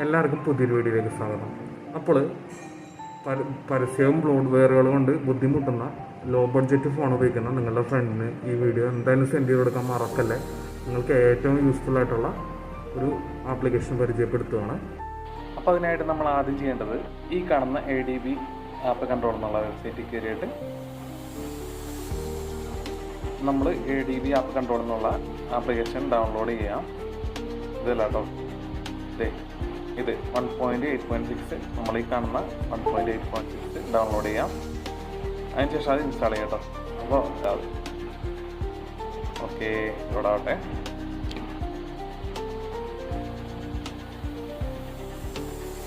എല്ലാവർക്കും പുതിയൊരു വീഡിയോയിലേക്ക് സ്വാഗതം. അപ്പോൾ പര- പരസ്യവും ബ്ലോഡ്വെയറുകൾ കൊണ്ട് ബുദ്ധിമുട്ടുന്ന ലോ ബഡ്ജറ്റ് ഫോൺ ഉപയോഗിക്കുന്ന നിങ്ങളുടെ ഫ്രണ്ടിന് ഈ വീഡിയോ എന്തായാലും സെൻഡ് ചെയ്ത് കൊടുക്കാൻ മറക്കല്ലേ? നിങ്ങൾക്ക് ഏറ്റവും യൂസ്ഫുൾ ആയിട്ടുള്ള ഒരു ആപ്ലിക്കേഷൻ പരിചയപ്പെടുത്തുകയാണ് അപ്പോൾ അതിനായിട്ട് നമ്മൾ ആദ്യം ചെയ്യേണ്ടത് ഈ കാണുന്ന A D B app control എന്നുള്ള വെബ്സൈറ്റിൽ കയറിയിട്ട് നമ്മൾ A D B app control എന്നുള്ള ആപ്ലിക്കേഷൻ ഡൗൺലോഡ് ചെയ്യാം. ഇതല്ല കേട്ടോ ഇത് one point eight point six നമ്മൾ ഈ കാണുന്ന one point eight point six download ചെയ്യാം. അതിന് ശേഷം അത് ഇൻസ്റ്റാൾ ചെയ്യാം കേട്ടോ അപ്പോൾ ഓക്കെ ഇവിടെ ആവട്ടെ.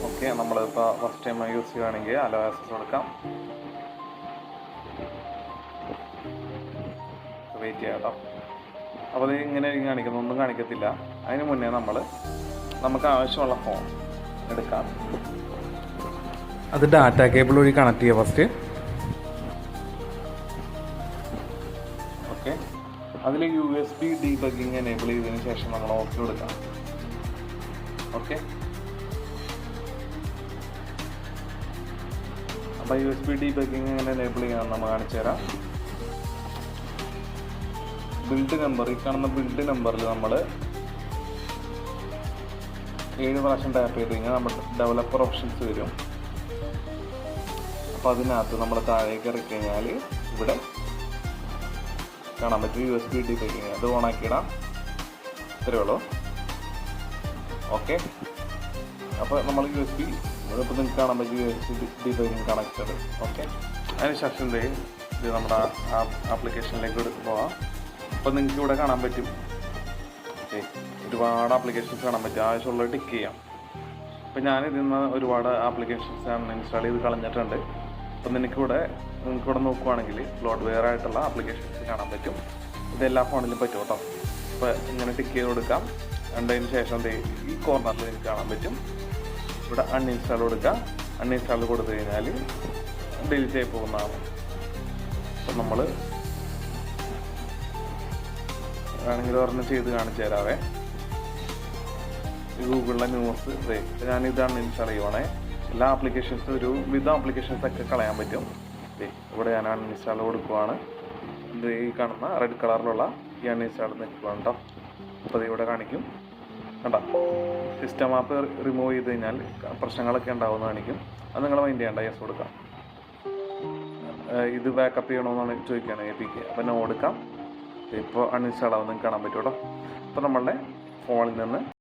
ഓക്കെ നമ്മളിപ്പോൾ ഫസ്റ്റ് ടൈം യൂസ് ചെയ്യുകയാണെങ്കിൽ അലോ ആക്സസ് കൊടുക്കാം. വെയിറ്റ് ചെയ്യാം കേട്ടോ അപ്പോൾ ഇങ്ങനെ കാണിക്കുന്നു ഒന്നും കാണിക്കത്തില്ല. അതിന് മുന്നേ നമ്മൾ നമുക്ക് ആവശ്യമുള്ള ഫോൺ എടുക്കാം. അത് ഡാറ്റ കേബിൾ വഴി കണക്ട് ചെയ്യുക ഫസ്റ്റ് ഓക്കെ അതിൽ U S B debugging enable ചെയ്തതിന് ശേഷം നമ്മൾ ഓക്കെ കൊടുക്കാം. ഓക്കെ അപ്പോൾ യു എസ് ബി ഡീബഗിങ് എങ്ങനെ എനേബിൾ ചെയ്യണം നമ്മൾ കാണിച്ചു തരാം. ബിൽഡ് നമ്പർ ഈ കാണുന്ന ബിൽഡ് നമ്പറിൽ നമ്മൾ ഏഴ് പ്രാവശ്യം ടാപ്പ് ചെയ്ത് കഴിഞ്ഞാൽ നമ്മുടെ ഡെവലപ്പർ ഓപ്ഷൻസ് വരും. അപ്പോൾ അതിനകത്ത് നമ്മൾ താഴേക്ക് ഇറക്കി കഴിഞ്ഞാൽ ഇവിടെ കാണാൻ പറ്റും U S B debugging അത് ഓണാക്കിയിടാം ഇത്രയേ ഉള്ളൂ. ഓക്കെ അപ്പോൾ നമ്മൾ യു എസ് ബി ഇപ്പോൾ നിങ്ങൾക്ക് കാണാൻ പറ്റും U S B debugging connected okay അതിനുശേഷം ദേ ഇത് നമ്മുടെ ആപ്ലിക്കേഷനിലേക്ക് എടുത്ത് പോവാം. അപ്പോൾ നിങ്ങൾക്ക് ഇവിടെ കാണാൻ പറ്റും. ഒരുപാട് ആപ്ലിക്കേഷൻസ് കാണാൻ പറ്റും. ആവശ്യമുള്ളത് ടിക്ക് ചെയ്യാം. അപ്പം ഞാൻ ഇതിൽ ഒരുപാട് ആപ്ലിക്കേഷൻസ് ഇൻസ്റ്റാൾ ചെയ്ത് കളഞ്ഞിട്ടുണ്ട്. അപ്പം നിനക്കിവിടെ നിങ്ങൾക്കിവിടെ നോക്കുവാണെങ്കിൽ ലോഡ് വെയർ ആയിട്ടുള്ള ആപ്ലിക്കേഷൻസ് കാണാൻ പറ്റും. ഇത് എല്ലാ ഫോണിലും പറ്റും കേട്ടോ. അപ്പോൾ ഇങ്ങനെ ടിക്ക് ചെയ്ത് കൊടുക്കാം. കണ്ടതിന് ശേഷം ഈ കോർണറിൽ നിങ്ങൾക്ക് കാണാൻ പറ്റും. ഇവിടെ അൺഇൻസ്റ്റാൾ കൊടുക്കുക അൺഇൻസ്റ്റാൾ കൊടുത്തു കഴിഞ്ഞാൽ ഡിലീറ്റ് ആയി പോകുന്നതാണ്. അപ്പം നമ്മൾ വേണമെങ്കിൽ ഒരെണ്ണം ചെയ്ത് കാണിച്ചു തരാവേ. ഗൂഗിളിലെ ന്യൂസ് ഞാൻ ഇതാണ് ഇൻസ്റ്റാൾ ചെയ്യണേ എല്ലാ ആപ്ലിക്കേഷൻസും ഒരു വിധ ആപ്ലിക്കേഷൻസ് ഒക്കെ കളയാൻ പറ്റും. ഇവിടെ ഞാൻ അൺഇൻസ്റ്റാൾ കൊടുക്കുവാണ്. ഈ കാണുന്ന റെഡ് കളറിലുള്ള ഈ അൺഇൻസ്റ്റാൾ നിൽക്കുവാണ് കേട്ടോ അപ്പോൾ ഇവിടെ കാണിക്കും. കണ്ട? സിസ്റ്റം ആപ്പ് റിമൂവ് ചെയ്ത് കഴിഞ്ഞാൽ പ്രശ്നങ്ങളൊക്കെ ഉണ്ടാവുമെന്ന് കാണിക്കും. അത് നിങ്ങൾ മൈൻഡ് ചെയ്യേണ്ട യെസ് കൊടുക്കാം. ഇത് ബാക്കപ്പ് ചെയ്യണമെന്നാണ് ചോദിക്കുകയാണ് എ പിക്ക് അപ്പം നോ കൊടുക്കാം. ഇപ്പോൾ അൺഇൻസ്റ്റാൾ ആവുന്നതും കാണാൻ പറ്റും കേട്ടോ. അപ്പോൾ നമ്മളുടെ ഫോണിൽ നിന്ന്